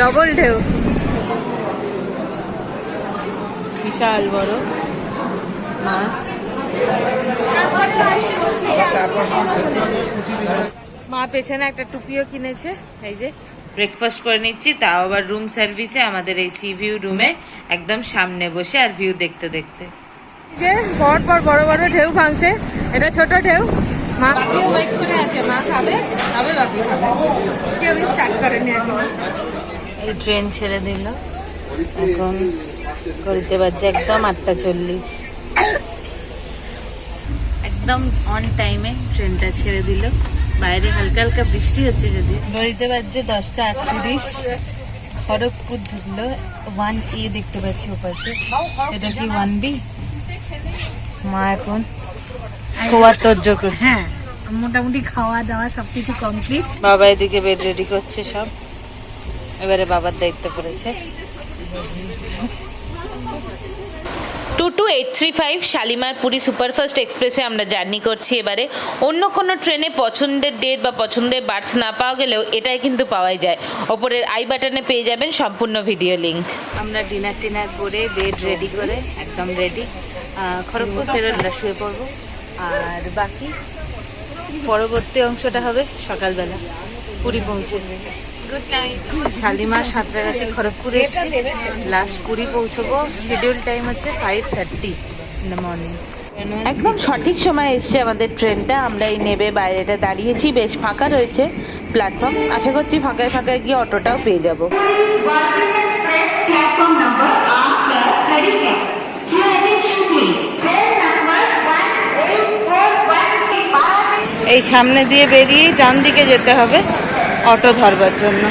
Double ঢেউ। বিশাল বড় মাছ। মা পেছনে একটা টুপিও কিনেছে এই যে ব্রেকফাস্ট করে নিচ্ছি তাও আবার রুম সার্ভিসে আমাদের এই সি ভিউ রুমে একদম সামনে বসে আর ভিউ দেখতে দেখতে। যে পর পর বড় বড় ঢেউ ভাঙছে এটা ছোট ঢেউ। মা কেউ ওয়েট করে আছে মা খাবে খাবে বাপি খাবে। কেউ স্টার্ট করেনি এখন। এই ট্রেন ছেড়ে দিল। এখন করতে পারছে একদম আটটা চল্লিশ। একদম অন টাইমে ট্রেনটা ছেড়ে দিল। বাইরে হালকা হালকা বৃষ্টি হচ্ছে যদি ঘড়িতে বাজছে দশটা আটত্রিশ। খড়গপুর ঢুকলো। ওয়ান ই দেখতে পাচ্ছি ওপাশে। এটা কি ওয়ান বি মা এখন খোয়ার তোর করছে। হ্যাঁ মোটামুটি খাওয়া দাওয়া সবকিছু কমপ্লিট বাবা এদিকে বেড রেডি করছে সব। এবারে বাবার দায়িত্ব পড়েছে। Two two eight three five Shalimar Puri superfast এক্সপ্রেসে আমরা জার্নি করছি এবারে। অন্য কোনো ট্রেনে পছন্দের ডেট বা পছন্দের বার্থ না পাওয়া গেলেও এটাই কিন্তু পাওয়াই যায়। ওপরের আই বাটনে পেয়ে যাবেন সম্পূর্ণ ভিডিও লিঙ্ক আমরা ডিনার টিনার করে বেড রেডি করে একদম রেডি খড়গপুর ফেরত শুয়ে পড়ব। আর বাকি পরবর্তী অংশটা হবে সকালবেলা পুরী পৌঁছে। শালিমার সাঁতরাগাছি খড়গপুরে এসেছি। লাস্ট পুরী পৌঁছবো। শিডিউল টাইম হচ্ছে five thirty in the morning একদম সঠিক সময় এসছে আমাদের ট্রেনটা। আমরা এই নেবে বাইরেটা দাঁড়িয়েছি। বেশ ফাঁকা রয়েছে প্ল্যাটফর্ম আশা করছি ফাঁকায় ফাঁকায় গিয়ে অটোটাও পেয়ে যাব। platform number after 30 Your attention please. Train number 18416 এই সামনে দিয়ে বেরিয়ে ডান দিকে যেতে হবে। অটো ধরবার জন্য।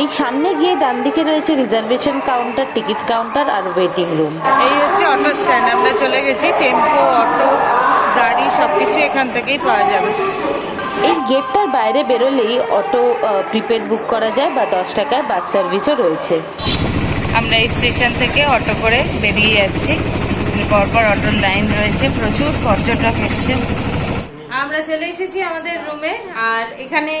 এই সামনে গিয়ে ডান দিকে রয়েছে রিজার্ভেশন কাউন্টার টিকিট কাউন্টার আর ওয়েটিং রুম। এই হচ্ছে অটো স্ট্যান্ড। আমরা চলে গেছি টেম্পো অটো গাড়ি সবকিছু এখান থেকেই পাওয়া যাবে। এই গেটটার বাইরে বেরোলেই অটো প্রিপেড বুক করা যায় বা দশ টাকায় বাস সার্ভিসও রয়েছে। আমরা এই স্টেশন থেকে অটো করে বেরিয়ে যাচ্ছি। পরপর অটোর লাইন রয়েছে প্রচুর পর্যটক এসছে। আমরা চলে এসেছি আমাদের রুমে আর এখানে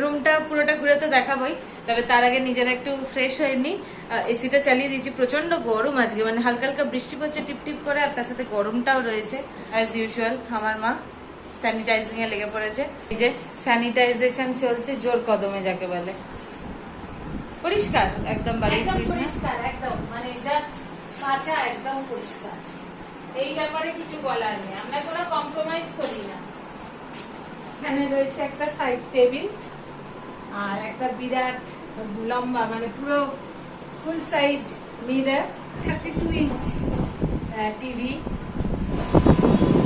রুমটা পুরোটা ঘুরে তো দেখাবোই তবে তার আগে নিজেরা একটু ফ্রেশ হয়ে নি। এসিটা চালিয়ে দিয়েছি প্রচণ্ড গরম আজকে মানে হালকা হালকা বৃষ্টি পড়ছে টিপ টিপ করে আর তার সাথে গরমটাও রয়েছে অ্যাজ ইউজুয়াল আমার মা স্যানিটাইজিং এ লেগে পড়েছে। এই যে স্যানিটাইজেশন চলছে জোর কদমে যাকে বলে। পরিষ্কার একদম বাড়ি পরিষ্কার একদম মানে জাস্ট একদম পরিষ্কার। এই ব্যাপারে কিছু বলার নেই আমরা কোনো কম্প্রোমাইজ করি না। এখানে রয়েছে একটা সাইড টেবিল আর একটা বিরাট লম্বা মানে পুরো full size mirror thirty two inch TV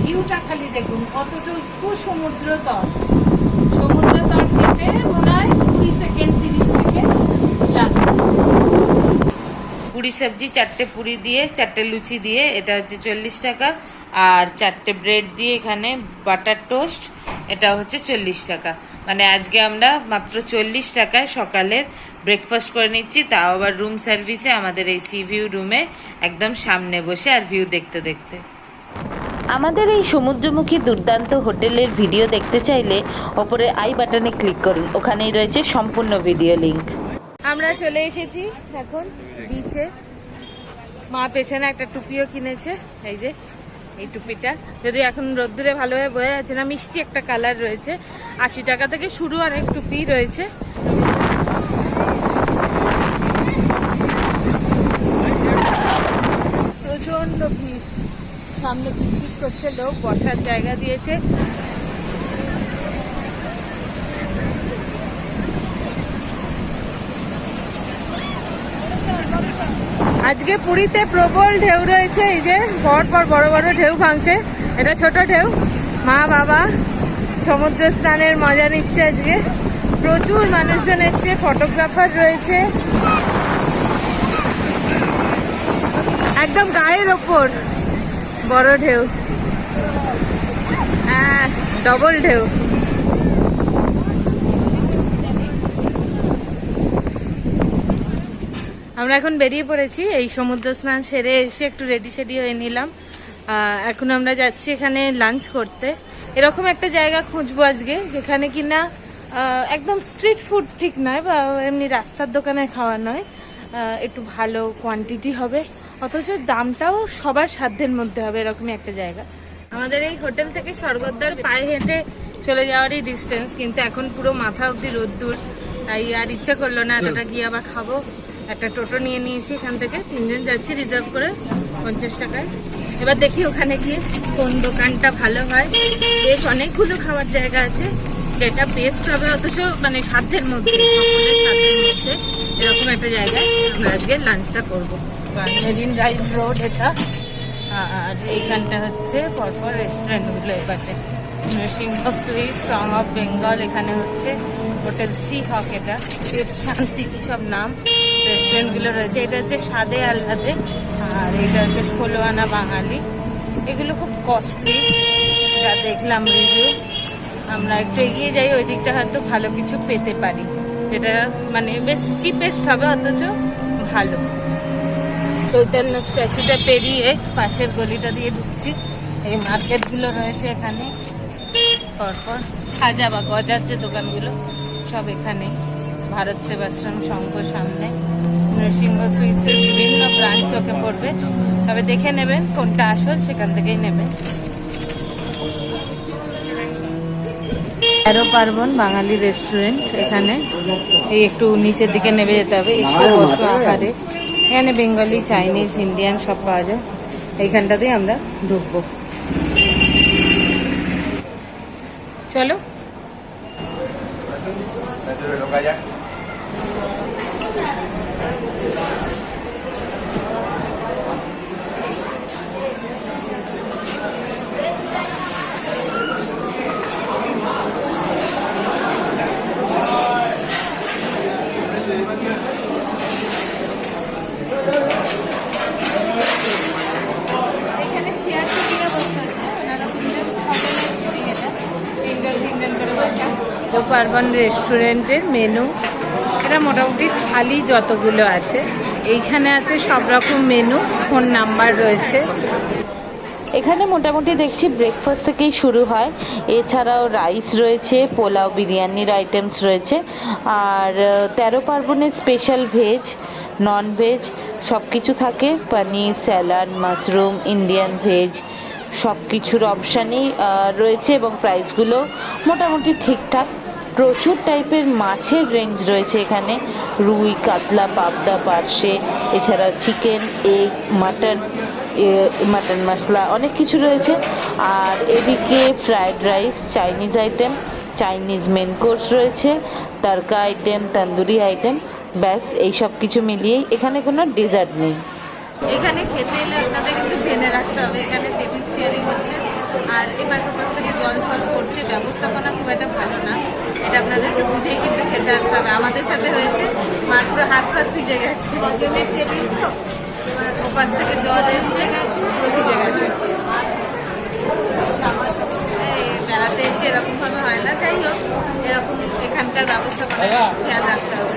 ভিউটা খালি দেখুন কতটুকু সমুদ্র তল। সমুদ্র তল যেতে মনে হয় কুড়ি সেকেন্ড তিরিশ সেকেন্ড লাগবে পুরি সবজি, চারটে পুরি দিয়ে, চারটে লুচি দিয়ে, এটা হচ্ছে চল্লিশ টাকা। আর চারটে ব্রেড দিয়ে এখানে বাটার টোস্ট এটা হচ্ছে চল্লিশ টাকা। মানে আজকে আমরা মাত্র চল্লিশ টাকায় সকালের ব্রেকফাস্ট করে নিচ্ছি। তাও আবার রুম সার্ভিসে আমাদের এই সি ভিউ রুমে একদম সামনে বসে আর ভিউ দেখতে দেখতে। আমাদের এই সমুদ্রমুখী দুর্দান্ত হোটেলের ভিডিও দেখতে চাইলে ওপরে আই বাটনে ক্লিক করুন। ওখানেই রয়েছে সম্পূর্ণ ভিডিও লিংক আমরা চলে এসেছি এখন বিচে মা পেছনে একটা টুপিও কিনেছে। এই যে এই টুপিটা যদি এখন রোদ্দুরে ভালোভাবে বোঝা যাচ্ছে না, মিষ্টি একটা কালার রয়েছে। আশি টাকা থেকে শুরু অনেক টুপি রয়েছে। প্রচণ্ড ভিড়। সামনে পিকনিক করছে লোক, বসার জায়গা দিয়েছে। আজকে পুরীতে প্রবল ঢেউ রয়েছে, এই যে পর পর বড় বড় ঢেউ ভাঙছে। এটা ছোট ঢেউ। মা বাবা সমুদ্র স্নানের মজা নিচ্ছে আজকে। প্রচুর মানুষজন এসছে ফটোগ্রাফার রয়েছে। একদম গায়ের ওপর বড় ঢেউ। হ্যাঁ ডবল ঢেউ। আমরা এখন বেরিয়ে পড়েছি। এই সমুদ্র স্নান সেরে এসে একটু রেডি সেডি হয়ে নিলাম। এখন আমরা যাচ্ছি এখানে লাঞ্চ করতে। এরকম একটা জায়গা খুঁজবো আজকে, যেখানে কিনা একদম স্ট্রিট ফুড ঠিক নয় বা এমনি রাস্তার দোকানে খাওয়া নয়। একটু ভালো কোয়ান্টিটি হবে। অথচ দামটাও সবার সাধ্যের মধ্যে হবে, এরকমই একটা জায়গা। আমাদের এই হোটেল থেকে স্বর্গদ্বার পায়ে হেঁটে চলে যাওয়ারই ডিস্টেন্স কিন্তু এখন পুরো মাথা অবধি রোদ্দুর। তাই আর ইচ্ছা করল না এতটা গিয়ে আবার খাব। একটা টোটো নিয়ে নিয়েছি এখান থেকে। তিনজন যাচ্ছি রিজার্ভ করে পঞ্চাশ টাকায়। এবার দেখি ওখানে গিয়ে কোন দোকানটা ভালো হয়। বেশ অনেকগুলো খাওয়ার জায়গা আছে। যেটা বেস্ট হবে অথচ মানে সাধ্যের মধ্যে মধ্যে এরকম একটা জায়গায় আমরা আজকে লাঞ্চটা করব। মেরিন ড্রাইভ রোড এটা। আর এইখানটা হচ্ছে পরপর রেস্টুরেন্টগুলো পাশে Singha sweet song of Bengal এখানে হচ্ছে। হোটেল সি হক এটা শান্তি, কি সব নাম। রেস্টুরেন্টগুলো রয়েছে। এটা হচ্ছে সাদে আল্লাদে আর এটা হচ্ছে ষোলো আনা বাঙালি। এগুলো খুব কস্টলি যা দেখলাম রিভিউ আমরা একটু এগিয়ে যাই, ওই দিকটা হয়তো ভালো কিছু পেতে পারি। যেটা মানে বেশ চিপেস্ট হবে, অথচ ভালো। চৈতন্য স্ট্যাচুটা পেরিয়ে পাশের গলিটা দিয়ে ঢুকছি। এই মার্কেটগুলো রয়েছে এখানে। পরপর খাজা বা গজার যে দোকানগুলো, সব এখানে ভারত সেবাশ্রম সংঘ সামনে। নরসিংহ সুইটসের বিভিন্ন ব্রাঞ্চ চোখে পড়বে। তবে দেখে নেবেন কোনটা আসল সেখান থেকেই নেবেন। তেরো পার্বণ বাঙালি রেস্টুরেন্ট এখানে। এই একটু নিচের দিকে নেমে যেতে হবে এসে বসো আকারে। এখানে বেঙ্গলি চাইনিজ ইন্ডিয়ান সব পাওয়া যায়। এইখানটাতেই আমরা ঢুকবো। চলো এখানে শেয়ার শুটিংয়ে বসে আছে ওনারা তিনজন হোটেলের শুটিং এটা তিনজন তিনজন করে বসে তো পার্বণ রেস্টুরেন্টের মেনু। এটা মোটামুটি থালি যতগুলো আছে। এইখানে আছে সব রকম মেনু, ফোন নাম্বার রয়েছে। এখানে মোটামুটি দেখছি ব্রেকফাস্ট থেকেই শুরু হয়। এছাড়াও রাইস রয়েছে, পোলাও বিরিয়ানির আইটেমস রয়েছে। আর তেরো পার্বণের স্পেশাল ভেজ নন ভেজ সব কিছু থাকে। Paneer salad mushroom Indian veg সব কিছুর অপশানই রয়েছে এবং প্রাইসগুলো মোটামুটি ঠিকঠাক। প্রচুর টাইপের মাছের রেঞ্জ রয়েছে এখানে। রুই, কাতলা, পাবদা, পার্শে এছাড়া chicken egg mutton mutton masala অনেক কিছু রয়েছে। আর এদিকে fried rice Chinese item Chinese main course রয়েছে, তরকা আইটেম তন্দুরি আইটেম ব্যাস এই সব কিছু মিলিয়েই এখানে কোনো ডেজার্ট নেই। এখানে খেতে এলে আপনাদের কিন্তু জেনে রাখতে হবে, এখানে টেবিল শেয়ারিং হচ্ছে। আর এবার থেকে জল ফল পড়ছে ব্যবস্থাপনা খুব একটা ভালো না। এটা আপনাদেরকে বুঝেই কিন্তু খেতে আসতে হবে। আমাদের সাথে হয়েছে মার পুরো হাত ফাত ভিজে গেছে। জনের টেবিল তো? এবার থেকে জল এসে গেছে পুরো ভিজে গেছে। এসে এরকম ভাবে হয় না যাই হোক এরকম এখানকার ব্যবস্থাপনা খেয়াল রাখতে হবে।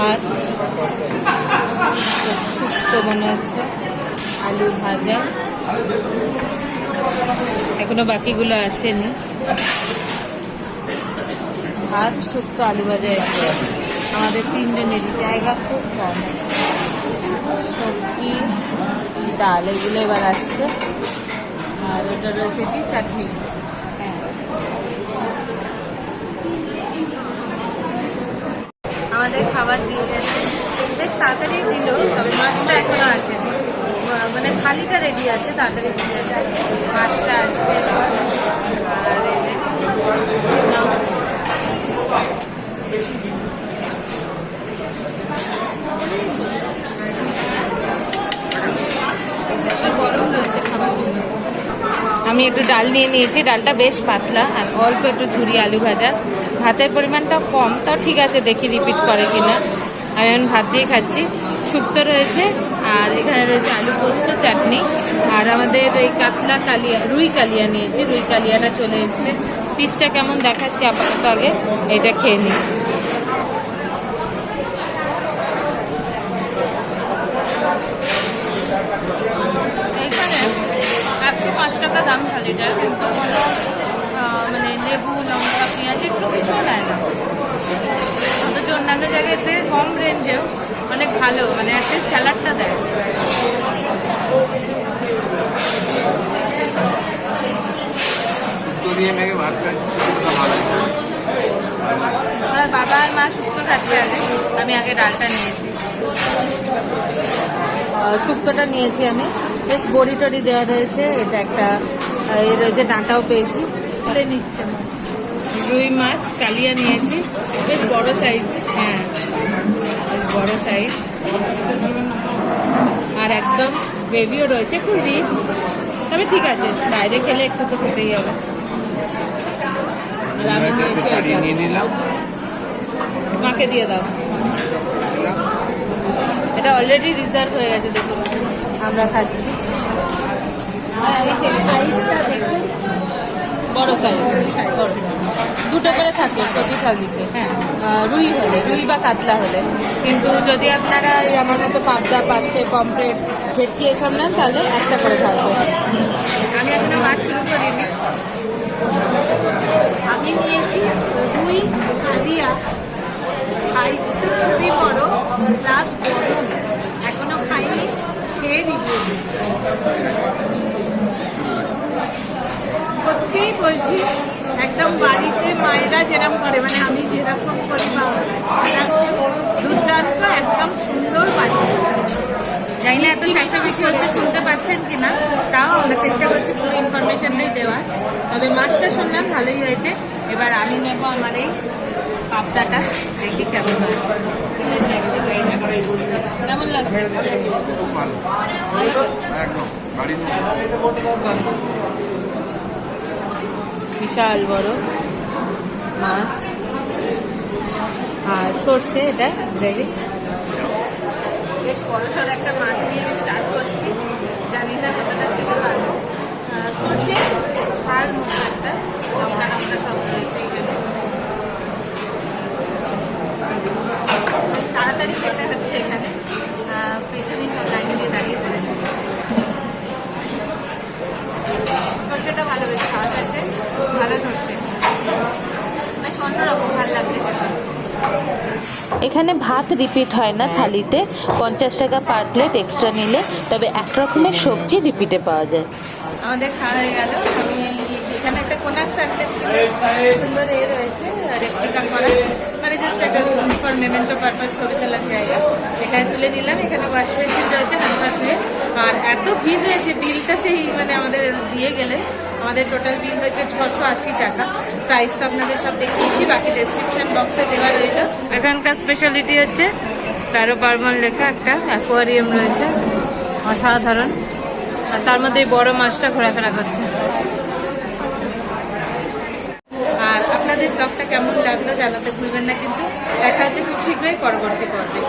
ভাত। শুক্তো মনে হচ্ছে আলু ভাজা। এখনও বাকিগুলো আসেনি। ভাত শুক্তো আলু ভাজা এসে আমাদের তিনজনেরই জায়গা খুব কম। সবজি, ডাল, এগুলো এবার আসছে। আর ওটা রয়েছে কি? চাটনি। আমাদের খাবার দিয়ে গেছে। বেশ তাড়াতাড়ি দিল, তবে মাছটা এখনও আছে মানে খালিটা রেডি আছে, তাড়াতাড়ি দিয়ে যাচ্ছে মাছটা আসবে। আমি একটু ডাল নিয়ে নিয়েছি, ডালটা বেশ পাতলা, আর অল্প একটু ঝুরি আলু ভাজা। ভাতের পরিমাণটাও কম, তাও ঠিক আছে দেখি রিপিট করে কিনা। আমি এখন ভাত দিয়ে খাচ্ছি। শুক্তো রয়েছে, আর এখানে রয়েছে আলু পোস্ত, চাটনি। আর আমাদের এই কাতলা কালিয়া, রুই কালিয়া নিয়েছি, রুই কালিয়াটা চলে এসছে। পিসটা কেমন দেখাচ্ছি আপাতত আগে, এটা খেয়ে নিই এইখানে একশো পাঁচ টাকা দাম থালিটার কিন্তু কোনো আহ, মানে লেবু লঙ্কা পেঁয়াজ এগুলো কিছুও দেয় না অথচ অন্যান্য জায়গাতে কম রেঞ্জেও অনেক ভালো মানে অ্যাটলিস্ট স্যালাডটা দেয়। ওরা বাবা আর মা শুক্তো খাচ্ছে আগে আমি আগে ডালটা নিয়েছি। শুক্তোটা নিয়েছি আমি। বেশ বড়ি টড়ি দেওয়া রয়েছে এটা একটা আহ, এ রয়েছে ডাঁটাও পেয়েছি। করে নিচ্ছে। রুই মাছ কালিয়া নিয়েছি। বেশ বড় সাইজ হ্যাঁ। বেশ বড় সাইজ আর একদম গ্রেভিও রয়েছে খুব রিচ তবে ঠিক আছে বাইরে খেলে একটু তো খেতেই হবে। আর আমি নিয়েছি মাকে দিয়ে দাও। এটা অলরেডি রিজার্ভ হয়ে গেছে দেখুন। আমরা খাচ্ছি। বড় সাইজ বড়। দুটো করে থাকে প্রতি থালিতে হ্যাঁ। রুই হলে, রুই বা কাতলা হলে। কিন্তু যদি আপনারা এই আমার মতো পাবদা পাশে পম্পলেট ভেটকি এসব নেন, তাহলে একটা করে থাকবে। আমি এখনও মাছ শুরু করিনি। আমি নিয়েছি রুই, কালিয়া। সাইজ খুবই বড় প্লাস বড় এখনও খাইনি, খেয়ে রিভিউ সত্যিই বলছি একদম বাড়িতে মায়েরা যেরকম করে মানে আমি যেরকম করি বা দুর্দান্ত একদম সুন্দর বাড়ি। জানি না এত চেঁচামেচি হচ্ছে শুনতে পাচ্ছেন কিনা? তাও আমরা চেষ্টা করছি পুরো ইনফরমেশনটাই দেওয়ার। তবে মাছটা শুনলাম ভালোই হয়েছে। এবার আমি নেব আমার এই পাবদাটা। দেখি কেমন হয়। কেমন লাগছে? একদম বিশাল বড় মাছ। আর সর্ষে, এটা গ্রেভি। বেশ বড় সড়ো একটা মাছ নিয়ে আমি স্টার্ট করছি। জানি না কতটা খেতে পারব। সর্ষে, ঝাল মতো একটা লঙ্কা লঙ্কা সব রয়েছে এখানে তাড়াতাড়ি খেতে হচ্ছে এখানে। পেছনেই সব লাইন দিয়ে দাঁড়িয়ে পড়েছে সর্ষেটা ভালো বেশ খাওয়া যাচ্ছে ভালো সর্ষে বেশ অন্যরকম ভালো লাগছে এখানে ভাত রিপিট হয় না থালিতে পঞ্চাশ টাকা পার প্লেট এক্সট্রা নিলে তবে এক রকমের সবজি রিপিটে পাওয়া যায়। আমাদের খাওয়া হয়ে গেল। আমি এখানে একটা কোনাক সানসেট সুন্দর এ রয়েছে রেপ্লিকা করা। মানে জাস্ট একটা ফর মেমেন্টো পারপাস ছবি তোলার জায়গা এখানে তুলে নিলাম এখানে ওয়াশ বেসিন রয়েছে হাত ধুয়ে। আর এত ভিড় হয়েছে বিলটা সেই মানে আমাদের দিয়ে গেলে। আমাদের টোটাল বিল হয়েছে ছশো আশি টাকা। প্রাইস তো আপনাদের সব দেখিয়েছি, বাকি ডেসক্রিপশন বক্সে দেওয়া রইল। এখানকার স্পেশালিটি হচ্ছে তেরো পার্বণ লেখা একটা অ্যাকোয়ারিয়াম রয়েছে, অসাধারণ। আর তার মধ্যে বড় মাছটা ঘোরাফেরা করছে। আর আপনাদের কেমন লাগল জানাতে ভুলবেন না কিন্তু। দেখা যাচ্ছে খুব শীঘ্রই পরবর্তী পর্বে।